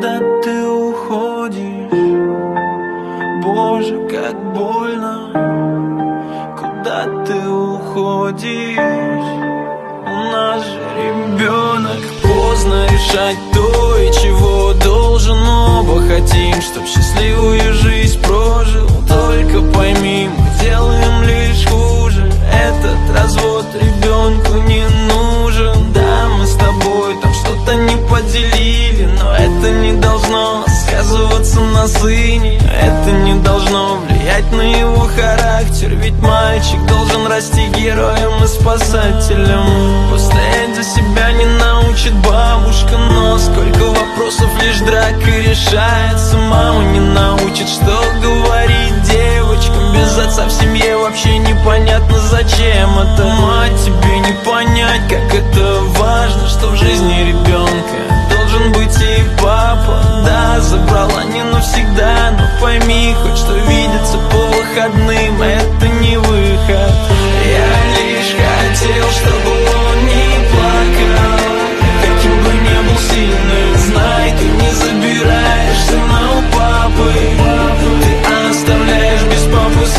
Куда ты уходишь? Боже, как больно Куда ты уходишь? У нас же ребенок Поздно решать то и чего должен Оба хотим, чтоб счастливую жизнь прожил Только пойми, мы делаем лишь хуже Этот развод ребенку не расти героем и спасателем Постоять за себя не научит бабушка Но сколько вопросов лишь дракой решается. Мама не научит, что говорить девочкам. Без отца в семье вообще непонятно зачем это. Мать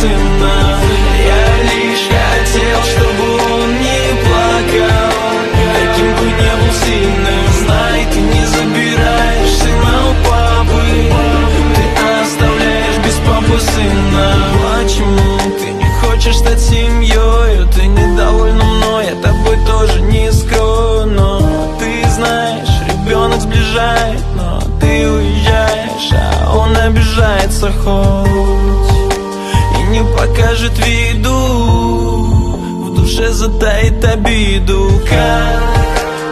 сына. Я лишь хотел, чтобы он не плакал. Каким бы ни был сильным, знай, ты не забираешь сына у папы. Ты оставляешь без папы сына. Почему ты не хочешь стать семьей? Ты недовольна мной, я тобой тоже не скрою Но ты знаешь, ребенок сближает Но ты уезжаешь, а он обижается хоть не покажет виду. В душе затаит обиду. Как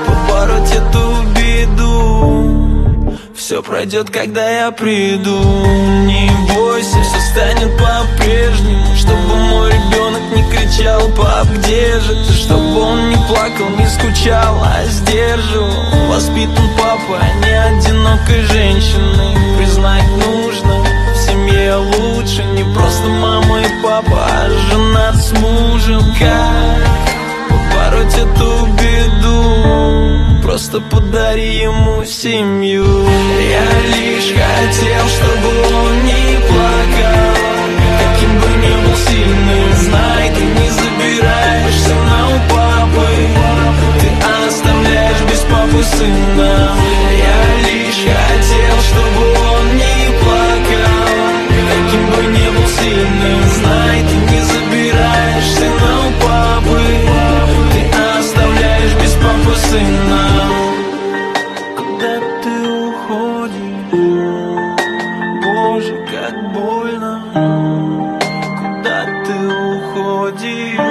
побороть эту беду? Все пройдет, когда я приду. Не бойся, все станет по-прежнему. Чтобы мой ребенок не кричал Пап, где же ты? Чтобы он не плакал, не скучал, а сдерживал. Воспитан папа, а не одинокой женщиной папа, с мужем Как побороть эту беду. Просто подари ему семью. Я лишь хотел, чтобы он не плакал. Каким бы ни был сильным Знай, ты не забираешь сына у папы Ты оставляешь без папы сына уходишь? Боже, как больно Куда ты уходишь?